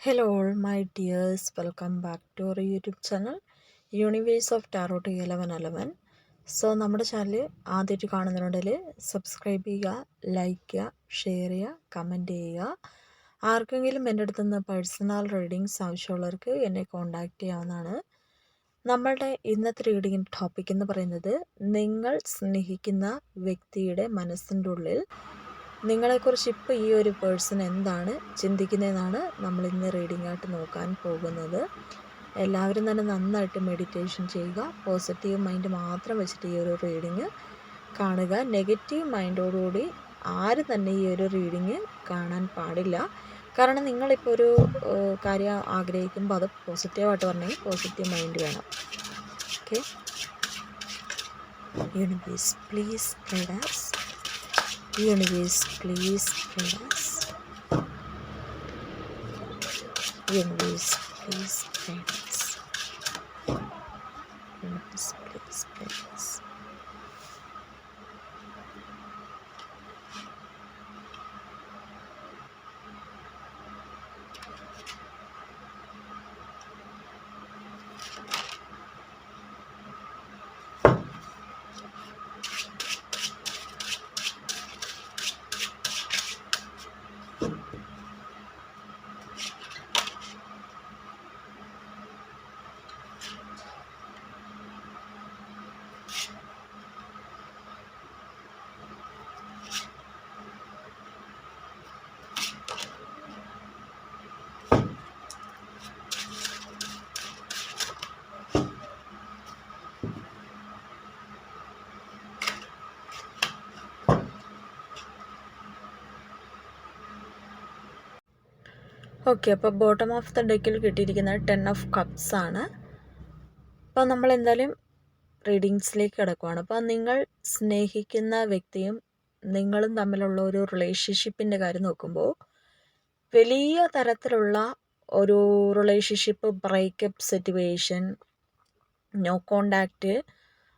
Hello, all my dears welcome back to our YouTube channel universe of tarot eleven eleven so നമ്മുടെ channel ആദ്യമായിട്ട് കാണുന്നതിനുണ്ടെങ്കിൽ subscribe ചെയ്യുക like ചെയ്യുക share ചെയ്യുക comment ചെയ്യുക. ആർക്കെങ്കിലും എന്റെ അടുത്ത് നിന്ന് പേഴ്സണൽ റീഡിങ്സ് ആവശ്യമുള്ളവർക്ക് എന്നെ കോൺടാക്റ്റ് ചെയ്യാവുന്നതാണ്. നമ്മളുടെ ഇന്നത്തെ റീഡിംഗ് ടോപ്പിക് എന്ന് പറയുന്നത് നിങ്ങൾ സ്നേഹിക്കുന്ന വ്യക്തിയുടെ മനസ്സിന്റെ ഉള്ളിൽ നിങ്ങളെക്കുറിച്ച് ഇപ്പോൾ ഈ ഒരു പേഴ്സൺ എന്താണ് ചിന്തിക്കുന്നതെന്നാണ് നമ്മൾ ഇന്ന് റീഡിംഗ് ആയിട്ട് നോക്കാൻ പോകുന്നത്. എല്ലാവരും തന്നെ നന്നായിട്ട് മെഡിറ്റേഷൻ ചെയ്യുക. പോസിറ്റീവ് മൈൻഡ് മാത്രം വെച്ചിട്ട് ഈ ഒരു റീഡിങ് കാണുക. നെഗറ്റീവ് മൈൻഡോടുകൂടി ആരും തന്നെ ഈ ഒരു റീഡിങ് കാണാൻ പാടില്ല. കാരണം നിങ്ങളിപ്പോൾ ഒരു കാര്യം ആഗ്രഹിക്കുമ്പോൾ അത് പോസിറ്റീവായിട്ട് പറഞ്ഞെങ്കിൽ പോസിറ്റീവ് മൈൻഡ് വേണം. Okay universe please guide us Universe, please bless. Universe, please bless. Universe, please bless. Okay അപ്പോൾ ബോട്ടം ഓഫ് ദ ഡെക്കിൽ കിട്ടിയിരിക്കുന്നത് ടെൻ ഓഫ് കപ്സ് ആണ്. അപ്പോൾ നമ്മൾ എന്തായാലും റീഡിങ്സിലേക്ക് കിടക്കുവാണ്. അപ്പോൾ നിങ്ങൾ സ്നേഹിക്കുന്ന വ്യക്തിയും നിങ്ങളും തമ്മിലുള്ള ഒരു റിലേഷൻഷിപ്പിന്റെ കാര്യം നോക്കുമ്പോൾ വലിയ തരത്തിലുള്ള ഒരു relationship breakup situation no contact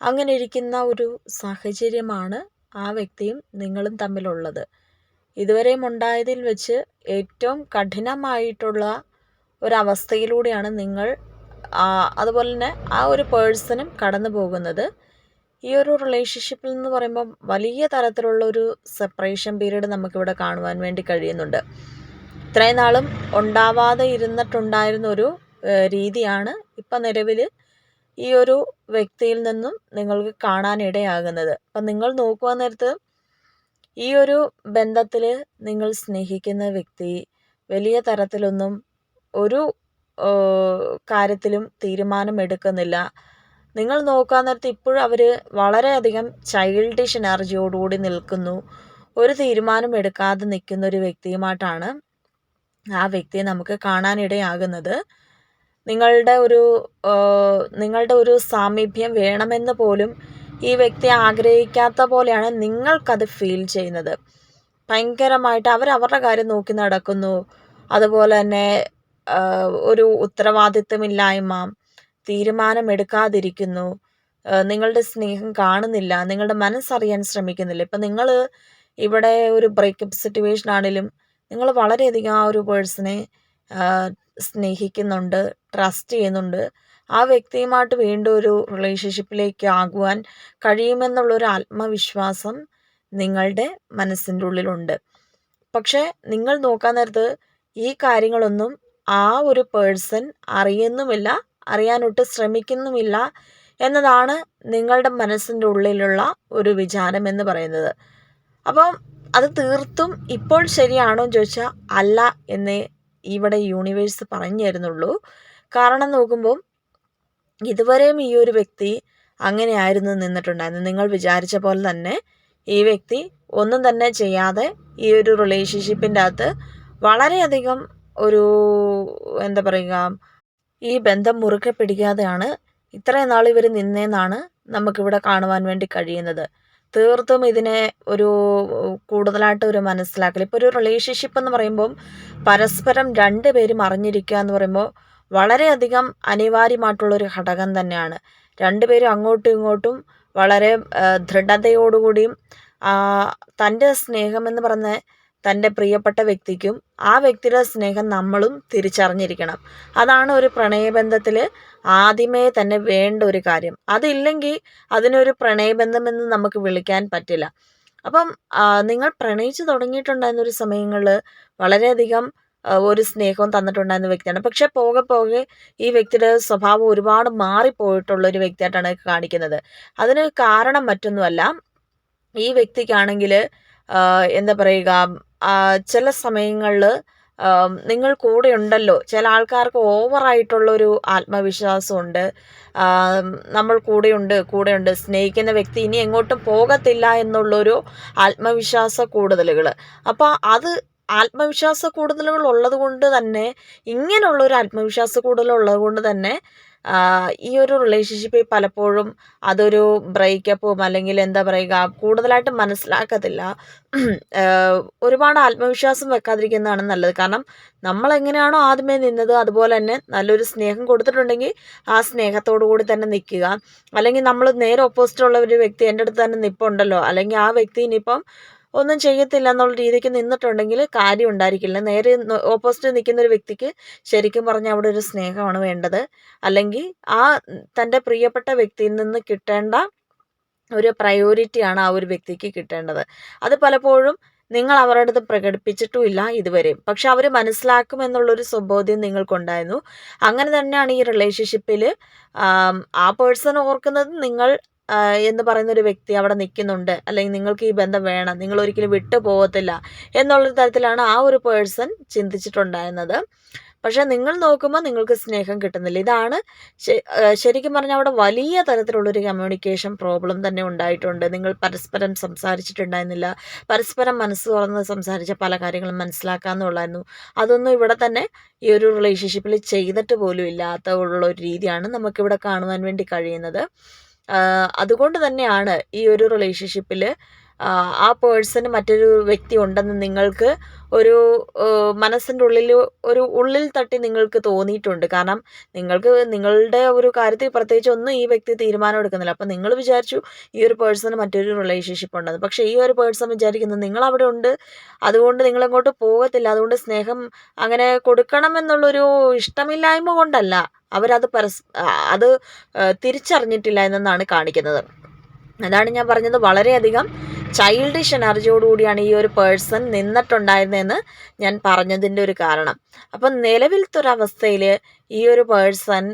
അങ്ങനെ ഇരിക്കുന്ന ഒരു സാഹചര്യമാണ് ആ വ്യക്തിയും നിങ്ങളും തമ്മിലുള്ളത്. ഇതുവരെയും ഉണ്ടായതിൽ വെച്ച് ഏറ്റവും കഠിനമായിട്ടുള്ള ഒരവസ്ഥയിലൂടെയാണ് നിങ്ങൾ അതുപോലെ തന്നെ ആ ഒരു പേഴ്സണും കടന്നു പോകുന്നത്. ഈ ഒരു റിലേഷൻഷിപ്പിൽ എന്ന് പറയുമ്പം വലിയ തരത്തിലുള്ള ഒരു സെപ്പറേഷൻ പീരീഡ് നമുക്കിവിടെ കാണുവാൻ വേണ്ടി കഴിയുന്നുണ്ട്. ഇത്രയും നാളും ഉണ്ടാവാതെ ഇരുന്നിട്ടുണ്ടായിരുന്ന ഒരു രീതിയാണ് ഇപ്പം നിലവിൽ ഈ ഒരു വ്യക്തിയിൽ നിന്നും നിങ്ങൾക്ക് കാണാനിടയാകുന്നത്. അപ്പം നിങ്ങൾ നോക്കുവാൻ നേരത്ത് ഈ ഒരു ബന്ധത്തിൽ നിങ്ങൾ സ്നേഹിക്കുന്ന വ്യക്തി വലിയ തരത്തിലൊന്നും ഒരു കാര്യത്തിലും തീരുമാനം എടുക്കുന്നില്ല നിങ്ങൾ നോക്കാൻ നേരത്ത് ഇപ്പോഴും അവർ വളരെയധികം ചൈൽഡിഷ് എനർജിയോടുകൂടി നിൽക്കുന്നു. ഒരു തീരുമാനം എടുക്കാതെ നിൽക്കുന്ന ഒരു വ്യക്തിയുമായിട്ടാണ് ആ വ്യക്തിയെ നമുക്ക് കാണാനിടയാകുന്നത്. നിങ്ങളുടെ ഒരു നിങ്ങളുടെ ഒരു സാമീപ്യം വേണമെന്ന് പോലും ഈ വ്യക്തി ആഗ്രഹിക്കാത്ത പോലെയാണ് നിങ്ങൾക്കത് ഫീൽ ചെയ്യുന്നത്. ഭയങ്കരമായിട്ട് അവർ അവരുടെ കാര്യം നോക്കി നടക്കുന്നു. അതുപോലെ തന്നെ ഒരു ഉത്തരവാദിത്വമില്ലായ്മ തീരുമാനമെടുക്കാതിരിക്കുന്നു. നിങ്ങളുടെ സ്നേഹം കാണുന്നില്ല നിങ്ങളുടെ മനസ്സറിയാൻ ശ്രമിക്കുന്നില്ല. ഇപ്പം നിങ്ങൾ ഇവിടെ ഒരു ബ്രേക്കപ്പ് സിറ്റുവേഷൻ ആണെങ്കിലും നിങ്ങൾ വളരെയധികം ആ ഒരു പേഴ്സണെ സ്നേഹിക്കുന്നുണ്ട് ട്രസ്റ്റ് ചെയ്യുന്നുണ്ട്. ആ വ്യക്തിയുമായിട്ട് വീണ്ടും ഒരു റിലേഷൻഷിപ്പിലേക്ക് ആകുവാൻ കഴിയുമെന്നുള്ളൊരു ആത്മവിശ്വാസം നിങ്ങളുടെ മനസ്സിന്റെ ഉള്ളിലുണ്ട്. പക്ഷേ നിങ്ങൾ നോക്കാൻ നേരത്ത് ഈ കാര്യങ്ങളൊന്നും ആ ഒരു പേഴ്സൺ അറിയുന്നുമില്ല അറിയാനൊട്ട് ശ്രമിക്കുന്നുമില്ല എന്നതാണ് നിങ്ങളുടെ മനസ്സിന്റെ ഉള്ളിലുള്ള ഒരു വിചാരം എന്ന് പറയുന്നത്. അപ്പം അത് തീർത്തും ഇപ്പോൾ ശരിയാണോ എന്ന് ചോദിച്ചാൽ അല്ല എന്നേ ഇവിടെ യൂണിവേഴ്സ് പറഞ്ഞു തരുന്നുള്ളൂ കാരണം നോക്കുമ്പോൾ ഇതുവരെയും ഈ ഒരു വ്യക്തി അങ്ങനെ ആയിരുന്നു നിന്നിട്ടുണ്ടായിരുന്നു. നിങ്ങൾ വിചാരിച്ച പോലെ തന്നെ ഈ വ്യക്തി ഒന്നും തന്നെ ചെയ്യാതെ ഈ ഒരു റിലേഷൻഷിപ്പിന്റെ അകത്ത് വളരെയധികം ഒരു എന്താ പറയുക ഈ ബന്ധം മുറുകെ പിടിക്കാതെയാണ് ഇത്രയും നാൾ ഇവർ നിന്നേന്നാണ് നമുക്കിവിടെ കാണുവാൻ വേണ്ടി കഴിയുന്നത്. തീർത്തും ഇതിനെ ഒരു കൂടുതലായിട്ട് ഒരു മനസ്സിലാക്കൽ ഇപ്പോൾ ഒരു റിലേഷൻഷിപ്പ് എന്ന് പറയുമ്പം പരസ്പരം രണ്ട് പേരും അറിഞ്ഞിരിക്കുക എന്ന് പറയുമ്പോൾ വളരെയധികം അനിവാര്യമായിട്ടുള്ളൊരു ഘടകം തന്നെയാണ്. രണ്ടുപേരും അങ്ങോട്ടും ഇങ്ങോട്ടും വളരെ ദൃഢതയോടുകൂടിയും തന്റെ സ്നേഹമെന്ന് പറഞ്ഞ തന്റെ പ്രിയപ്പെട്ട വ്യക്തിക്കും ആ വ്യക്തിയുടെ സ്നേഹം നമ്മളും തിരിച്ചറിഞ്ഞിരിക്കണം. അതാണ് ഒരു പ്രണയബന്ധത്തിൽ ആദ്യമേ തന്നെ വേണ്ട ഒരു കാര്യം. അതില്ലെങ്കിൽ അതിനൊരു പ്രണയബന്ധമെന്ന് നമുക്ക് വിളിക്കാൻ പറ്റില്ല. അപ്പം നിങ്ങൾ പ്രണയിച്ചു തുടങ്ങിയിട്ടുണ്ടായിരുന്ന ഒരു സമയങ്ങളിൽ വളരെയധികം ഒരു സ്നേഹവും തന്നിട്ടുണ്ടായിരുന്ന വ്യക്തിയാണ്. പക്ഷെ പോകെ പോകെ ഈ വ്യക്തിയുടെ സ്വഭാവം ഒരുപാട് മാറിപ്പോയിട്ടുള്ള ഒരു വ്യക്തിയായിട്ടാണ് കാണിക്കുന്നത്. അതിന് കാരണം മറ്റൊന്നുമല്ല ഈ വ്യക്തിക്കാണെങ്കിൽ എന്താ പറയുക ചില സമയങ്ങളിൽ നിങ്ങൾ കൂടെ ഉണ്ടല്ലോ. ചില ആൾക്കാർക്ക് ഓവറായിട്ടുള്ളൊരു ആത്മവിശ്വാസമുണ്ട്. നമ്മൾ കൂടെയുണ്ട് കൂടെയുണ്ട് സ്നേഹിക്കുന്ന വ്യക്തി ഇനി എങ്ങോട്ടും പോകത്തില്ല എന്നുള്ളൊരു ആത്മവിശ്വാസ കൂടുതലുകൾ അപ്പോൾ അത് ആത്മവിശ്വാസ കൂടുതലുകൾ ഉള്ളത് കൊണ്ട് തന്നെ ഇങ്ങനെയുള്ളൊരു ആത്മവിശ്വാസ കൂടുതലുള്ളത് കൊണ്ട് തന്നെ ഈ ഒരു റിലേഷൻഷിപ്പിൽ പലപ്പോഴും അതൊരു ബ്രേക്കപ്പും അല്ലെങ്കിൽ എന്താ പറയുക കൂടുതലായിട്ട് മനസ്സിലാക്കത്തില്ല ഒരുപാട് ആത്മവിശ്വാസം വെക്കാതിരിക്കുന്നതാണ് നല്ലത്. കാരണം നമ്മൾ എങ്ങനെയാണോ ആദ്യമേ നിന്നത് അതുപോലെ തന്നെ നല്ലൊരു സ്നേഹം കൊടുത്തിട്ടുണ്ടെങ്കിൽ ആ സ്നേഹത്തോടു കൂടി തന്നെ നിൽക്കുക. അല്ലെങ്കിൽ നമ്മൾ നേരെ ഓപ്പോസിറ്റുള്ള ഒരു വ്യക്തി എന്റെ അടുത്ത് തന്നെ നിപ്പുണ്ടല്ലോ. അല്ലെങ്കിൽ ആ വ്യക്തി ഇനിയിപ്പം ഒന്നും ചെയ്യത്തില്ല എന്നുള്ള രീതിക്ക് നിന്നിട്ടുണ്ടെങ്കിൽ കാര്യം ഉണ്ടായിരിക്കില്ല. നേരെ ഓപ്പോസിറ്റ് നിൽക്കുന്ന ഒരു വ്യക്തിക്ക് ശരിക്കും പറഞ്ഞാൽ അവിടെ ഒരു സ്നേഹമാണ് വേണ്ടത്. അല്ലെങ്കിൽ ആ തന്റെ പ്രിയപ്പെട്ട വ്യക്തിയിൽ നിന്ന് കിട്ടേണ്ട ഒരു പ്രയോറിറ്റിയാണ് ആ ഒരു വ്യക്തിക്ക് കിട്ടേണ്ടത്. അത് പലപ്പോഴും നിങ്ങൾ അവരുടെ അടുത്ത് പ്രകടിപ്പിച്ചിട്ടുമില്ല ഇതുവരെയും. പക്ഷെ അവർ മനസ്സിലാക്കുമെന്നുള്ളൊരു സ്വബോധ്യം നിങ്ങൾക്കുണ്ടായിരുന്നു. അങ്ങനെ തന്നെയാണ് ഈ റിലേഷൻഷിപ്പിൽ ആ പേഴ്സൺ ഓർക്കുന്നത് നിങ്ങൾ എന്ന് പറയുന്ന ഒരു വ്യക്തി അവിടെ നിൽക്കുന്നുണ്ട്. അല്ലെങ്കിൽ നിങ്ങൾക്ക് ഈ ബന്ധം വേണം. നിങ്ങൾ ഒരിക്കലും വിട്ടു പോകത്തില്ല. എന്നുള്ളൊരു തരത്തിലാണ് ആ ഒരു പേഴ്സൺ ചിന്തിച്ചിട്ടുണ്ടായിരുന്നത്. പക്ഷേ നിങ്ങൾ നോക്കുമ്പോൾ നിങ്ങൾക്ക് സ്നേഹം കിട്ടുന്നില്ല. ഇതാണ് ശരിക്കും പറഞ്ഞാൽ അവിടെ വലിയ തരത്തിലുള്ളൊരു കമ്മ്യൂണിക്കേഷൻ പ്രോബ്ലം തന്നെ ഉണ്ടായിട്ടുണ്ട്. നിങ്ങൾ പരസ്പരം സംസാരിച്ചിട്ടുണ്ടായിരുന്നില്ല. പരസ്പരം മനസ്സ് തുറന്ന് സംസാരിച്ച പല കാര്യങ്ങളും മനസ്സിലാക്കാമെന്നുള്ളായിരുന്നു അതൊന്നും ഇവിടെ തന്നെ ഈ ഒരു റിലേഷൻഷിപ്പിൽ ചെയ്തിട്ട് പോലും ഇല്ലാത്ത ഉള്ള ഒരു രീതിയാണ് നമുക്കിവിടെ കാണുവാൻ വേണ്ടി കഴിയുന്നത്. അതുകൊണ്ട് തന്നെയാണ് ഈ ഒരു റിലേഷൻഷിപ്പിൽ ആ പേഴ്സണ് മറ്റൊരു വ്യക്തി ഉണ്ടെന്ന് നിങ്ങൾക്ക് ഒരു മനസ്സിന്റെ ഉള്ളിൽ ഒരു ഉള്ളിൽ തട്ടി നിങ്ങൾക്ക് തോന്നിയിട്ടുണ്ട്. കാരണം നിങ്ങൾക്ക് നിങ്ങളുടെ ഒരു കാര്യത്തിൽ പ്രത്യേകിച്ച് ഒന്നും ഈ വ്യക്തി തീരുമാനം എടുക്കുന്നില്ല. അപ്പം നിങ്ങൾ വിചാരിച്ചു ഈ ഒരു പേഴ്സണ് മറ്റൊരു റിലേഷൻഷിപ്പ് ഉണ്ടെന്ന്. പക്ഷേ ഈ ഒരു പേഴ്സൺ വിചാരിക്കുന്നത് നിങ്ങൾ അവിടെ ഉണ്ട്. അതുകൊണ്ട് നിങ്ങളങ്ങോട്ട് പോകത്തില്ല. അതുകൊണ്ട് സ്നേഹം അങ്ങനെ കൊടുക്കണം എന്നുള്ളൊരു ഇഷ്ടമില്ലായ്മ കൊണ്ടല്ല. അവരത് പരസ് അത് തിരിച്ചറിഞ്ഞിട്ടില്ല എന്നാണ് കാണിക്കുന്നത്. അതാണ് ഞാൻ പറഞ്ഞത്. വളരെയധികം ചൈൽഡിഷ് എനർജിയോടുകൂടിയാണ് ഈ ഒരു പേഴ്സൺ നിന്നിട്ടുണ്ടായിരുന്നതെന്ന് ഞാൻ പറഞ്ഞതിന്റെ ഒരു കാരണം. അപ്പം നിലവിലത്തെ ഒരവസ്ഥയിൽ ഈ ഒരു പേഴ്സൺ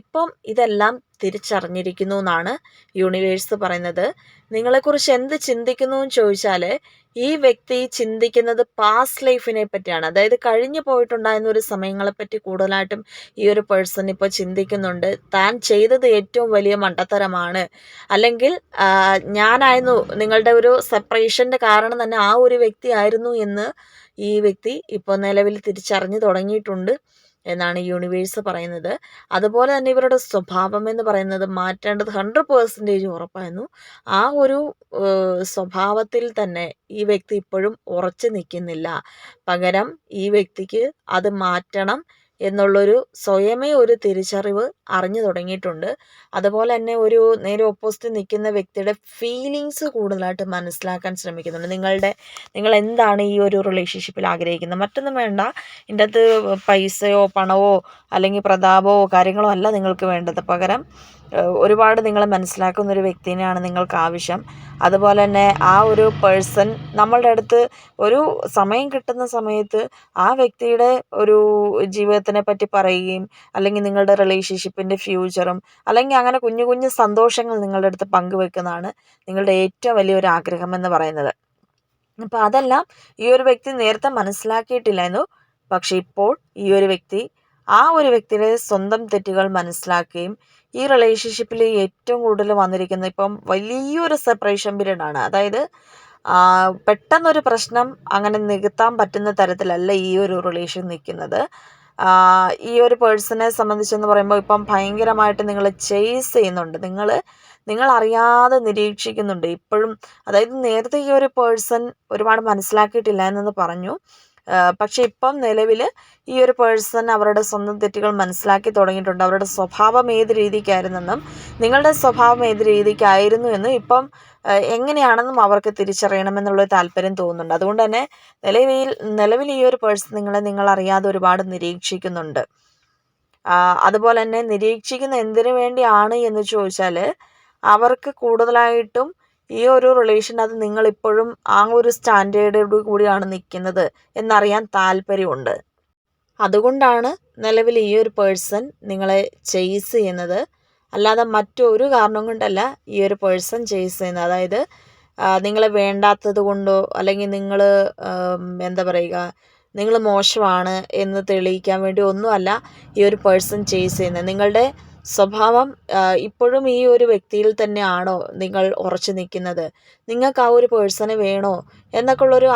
ഇപ്പം ഇതെല്ലാം തിരിച്ചറിഞ്ഞിരിക്കുന്നു എന്നാണ് യൂണിവേഴ്സ് പറയുന്നത്. നിങ്ങളെക്കുറിച്ച് എന്ത് ചിന്തിക്കുന്നു എന്ന് ചോദിച്ചാൽ ഈ വ്യക്തി ചിന്തിക്കുന്നത് പാസ്റ്റ് ലൈഫിനെ പറ്റിയാണ്. അതായത് കഴിഞ്ഞു പോയിട്ടുണ്ടായിരുന്ന ഒരു സമയങ്ങളെപ്പറ്റി കൂടുതലായിട്ടും ഈ ഒരു പേഴ്സൺ ഇപ്പോൾ ചിന്തിക്കുന്നുണ്ട്. താൻ ചെയ്തത് ഏറ്റവും വലിയ മണ്ടത്തരമാണ്. അല്ലെങ്കിൽ ഞാനായിരുന്നു നിങ്ങളുടെ ഒരു സെപ്പറേഷന്റെ കാരണം തന്നെ ആ ഒരു വ്യക്തി ആയിരുന്നു എന്ന് ഈ വ്യക്തി ഇപ്പോൾ നിലവിൽ തിരിച്ചറിഞ്ഞു തുടങ്ങിയിട്ടുണ്ട്. എന്നാണ് യൂണിവേഴ്സ് പറയുന്നത്. അതുപോലെ തന്നെ ഇവരുടെ സ്വഭാവം എന്ന് പറയുന്നത് മാറ്റേണ്ടത് ഹൺഡ്രഡ് പേഴ്സന്റേജ് ഉറപ്പായിരുന്നു. ആ ഒരു സ്വഭാവത്തിൽ തന്നെ ഈ വ്യക്തി ഇപ്പോഴും ഉറച്ചു നിൽക്കുന്നില്ല. പകരം ഈ വ്യക്തിക്ക് അത് മാറ്റണം. എന്നുള്ളൊരു സ്വയമേ ഒരു തിരിച്ചറിവ് അറിഞ്ഞു തുടങ്ങിയിട്ടുണ്ട്. അതുപോലെ തന്നെ ഒരു നേരെ ഓപ്പോസിറ്റ് നിൽക്കുന്ന വ്യക്തിയുടെ ഫീലിങ്സ് കൂടുതലായിട്ട് മനസ്സിലാക്കാൻ ശ്രമിക്കുന്നുണ്ട്. നിങ്ങളുടെ നിങ്ങൾ എന്താണ് ഈ ഒരു റിലേഷൻഷിപ്പിൽ ആഗ്രഹിക്കുന്നത്? മറ്റൊന്നും വേണ്ട. ഇതിന്റെ അകത്ത് പൈസയോ പണമോ അല്ലെങ്കിൽ പ്രതാപമോ കാര്യങ്ങളോ അല്ല നിങ്ങൾക്ക് വേണ്ടത്. പകരം ഒരുപാട് നിങ്ങൾ മനസ്സിലാക്കുന്ന ഒരു വ്യക്തിനെയാണ് നിങ്ങൾക്ക് ആവശ്യം. അതുപോലെ തന്നെ ആ ഒരു പേഴ്സൺ നമ്മളുടെ അടുത്ത് ഒരു സമയം കിട്ടുന്ന സമയത്ത് ആ വ്യക്തിയുടെ ഒരു ജീവിതത്തിനെ പറ്റി പറയുകയും അല്ലെങ്കിൽ നിങ്ങളുടെ റിലേഷൻഷിപ്പിന്റെ ഫ്യൂച്ചറും അല്ലെങ്കിൽ അങ്ങനെ കുഞ്ഞു കുഞ്ഞു സന്തോഷങ്ങൾ നിങ്ങളുടെ അടുത്ത് പങ്കുവെക്കുന്നതാണ് നിങ്ങളുടെ ഏറ്റവും വലിയൊരു ആഗ്രഹം എന്ന് പറയുന്നത്. അപ്പോൾ അതെല്ലാം ഈ ഒരു വ്യക്തി നേരത്തെ മനസ്സിലാക്കിയിട്ടില്ലായിരുന്നു. പക്ഷെ ഇപ്പോൾ ഈ ഒരു വ്യക്തി ആ ഒരു വ്യക്തിയുടെ സ്വന്തം തെറ്റുകൾ മനസ്സിലാക്കുകയും ഈ റിലേഷൻഷിപ്പിൽ ഏറ്റവും കൂടുതൽ വന്നിരിക്കുന്ന ഇപ്പം വലിയൊരു സെപ്പറേഷൻ പീരീഡ് ആണ്. അതായത് പെട്ടെന്നൊരു പ്രശ്നം അങ്ങനെ നികത്താൻ പറ്റുന്ന തരത്തിലല്ല ഈ ഒരു റിലേഷൻ നിൽക്കുന്നത് ഈ ഒരു പേഴ്സണെ സംബന്ധിച്ചെന്ന് പറയുമ്പോൾ ഇപ്പം ഭയങ്കരമായിട്ട് നിങ്ങൾ ചേസ് ചെയ്യുന്നുണ്ട്. നിങ്ങൾ നിങ്ങൾ അറിയാതെ നിരീക്ഷിക്കുന്നുണ്ട്. ഇപ്പോഴും അതായത് നേരത്തെ ഈ ഒരു പേഴ്സൺ ഒരുപാട് മനസ്സിലാക്കിയിട്ടില്ല എന്നൊന്ന് പറഞ്ഞു. പക്ഷേ ഇപ്പം നിലവിൽ ഈ ഒരു പേഴ്സൺ അവരുടെ സ്വന്തം തെറ്റുകൾ മനസ്സിലാക്കി തുടങ്ങിയിട്ടുണ്ട്. അവരുടെ സ്വഭാവം ഏത് രീതിക്കായിരുന്നെന്നും നിങ്ങളുടെ സ്വഭാവം ഏത് രീതിക്കായിരുന്നു എന്നും ഇപ്പം എങ്ങനെയാണെന്നും അവർക്ക് തിരിച്ചറിയണമെന്നുള്ള താല്പര്യം തോന്നുന്നുണ്ട്. അതുകൊണ്ട് തന്നെ നിലവിൽ നിലവിൽ ഈ ഒരു പേഴ്സൺ നിങ്ങളെ നിങ്ങൾ അറിയാതെ ഒരുപാട് നിരീക്ഷിക്കുന്നുണ്ട്. അതുപോലെ തന്നെ നിരീക്ഷിക്കുന്ന എന്തിനു വേണ്ടിയാണ് എന്ന് ചോദിച്ചാൽ അവർക്ക് കൂടുതലായിട്ടും ഈ ഒരു റിലേഷൻ അത് നിങ്ങളിപ്പോഴും ആ ഒരു സ്റ്റാൻഡേർഡോട് കൂടിയാണ് നിൽക്കുന്നത് എന്നറിയാൻ താല്പര്യമുണ്ട്. അതുകൊണ്ടാണ് നിലവിൽ ഈ ഒരു പേഴ്സൺ നിങ്ങളെ ചെയ്സ് ചെയ്യുന്നത്. അല്ലാതെ മറ്റൊരു കാരണം കൊണ്ടല്ല ഈ ഒരു പേഴ്സൺ ചെയ്സ് ചെയ്യുന്നത്. അതായത് നിങ്ങളെ വേണ്ടാത്തത് കൊണ്ടോ അല്ലെങ്കിൽ നിങ്ങൾ എന്താ പറയുക നിങ്ങൾ മോശമാണ് എന്ന് തെളിയിക്കാൻ വേണ്ടി ഒന്നുമല്ല ഈ ഒരു പേഴ്സൺ ചെയ്സ് ചെയ്യുന്നത്. നിങ്ങളുടെ സ്വഭാവം ഇപ്പോഴും ഈ ഒരു വ്യക്തിയിൽ തന്നെയാണോ നിങ്ങൾ ഉറച്ചു നിൽക്കുന്നത്? നിങ്ങൾക്ക് ആ ഒരു പേഴ്സണെ വേണോ? എന്നൊക്കെ ഉള്ളൊരു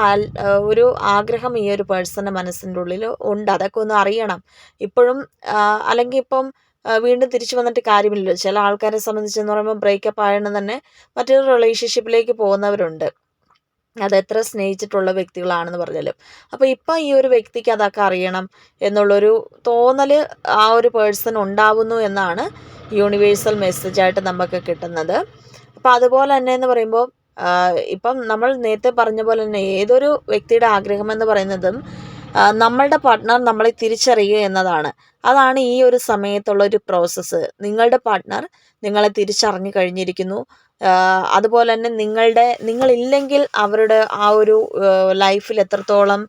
ഒരു ആഗ്രഹം ഈ ഒരു പേഴ്സണെ മനസ്സിന്റെ ഉള്ളിൽ ഉണ്ട്. അതൊക്കെ ഒന്ന് അറിയണം. ഇപ്പോഴും അല്ലെങ്കിൽ ഇപ്പം വീണ്ടും തിരിച്ചു വന്നിട്ട് കാര്യമില്ലല്ലോ. ചില ആൾക്കാരെ സംബന്ധിച്ചെന്ന് പറയുമ്പോൾ ബ്രേക്കപ്പ് ആയതുകൊണ്ട് തന്നെ മറ്റൊരു റിലേഷൻഷിപ്പിലേക്ക് പോകുന്നവരുണ്ട്. അത് എത്ര സ്നേഹിച്ചിട്ടുള്ള വ്യക്തികളാണെന്ന് പറഞ്ഞാലും. അപ്പോൾ ഇപ്പം ഈ ഒരു വ്യക്തിക്ക് അതൊക്കെ അറിയണം എന്നുള്ളൊരു തോന്നൽ ആ ഒരു പേഴ്സൺ ഉണ്ടാവുന്നു എന്നാണ് യൂണിവേഴ്സൽ മെസ്സേജായിട്ട് നമുക്ക് കിട്ടുന്നത്. അപ്പോൾ അതുപോലെ തന്നെ എന്ന് പറയുമ്പോൾ ഇപ്പം നമ്മൾ നേരത്തെ പറഞ്ഞ പോലെ തന്നെ ഏതൊരു വ്യക്തിയുടെ ആഗ്രഹം എന്ന് പറയുന്നതും നമ്മളുടെ പാർട്ട്ണർ നമ്മളെ തിരിച്ചറിയുക എന്നതാണ്. അതാണ് ഈ ഒരു സമയത്തുള്ള ഒരു പ്രോസസ്സ് നിങ്ങളുടെ പാർട്ട്ണർ നിങ്ങളെ തിരിച്ചറിഞ്ഞു കഴിഞ്ഞിരിക്കുന്നു. അതുപോലെ തന്നെ നിങ്ങളുടെ നിങ്ങളില്ലെങ്കിൽ അവരുടെ ആ ഒരു ലൈഫിൽ എത്രത്തോളം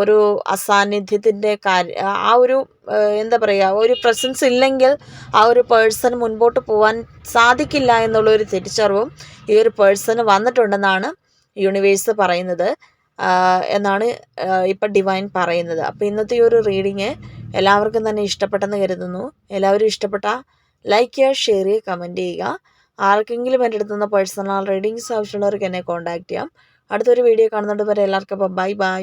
ഒരു അസാന്നിധ്യത്തിന്റെ കാര്യ ആ ഒരു എന്താ പറയുക ഒരു പ്രസൻസ് ഇല്ലെങ്കിൽ ആ ഒരു പേഴ്സൺ മുൻപോട്ട് പോകാൻ സാധിക്കില്ല എന്നുള്ളൊരു തിരിച്ചറിവും ഈ ഒരു പേഴ്സണ് വന്നിട്ടുണ്ടെന്നാണ് യൂണിവേഴ്സ് പറയുന്നത്. എന്നാണ് ഇപ്പം ഡിവൈൻ പറയുന്നത്. അപ്പോൾ ഇന്നത്തെ ഈ ഒരു റീഡിങ് എല്ലാവർക്കും തന്നെ ഇഷ്ടപ്പെട്ടെന്ന് കരുതുന്നു. എല്ലാവരും ഇഷ്ടപ്പെട്ട ലൈക്ക് ചെയ്യുക ഷെയർ ചെയ്യുക കമന്റ് ചെയ്യുക. ആർക്കെങ്കിലും എന്റെ അടുത്തുനിന്ന് പേഴ്സണൽ റീഡിങ്സ് ആവശ്യമുള്ളവർക്ക് എന്നെ കോൺടാക്ട് ചെയ്യാം. അടുത്തൊരു വീഡിയോ കാണുന്നുണ്ട് വരെ എല്ലാവർക്കും അപ്പം ബൈ ബൈ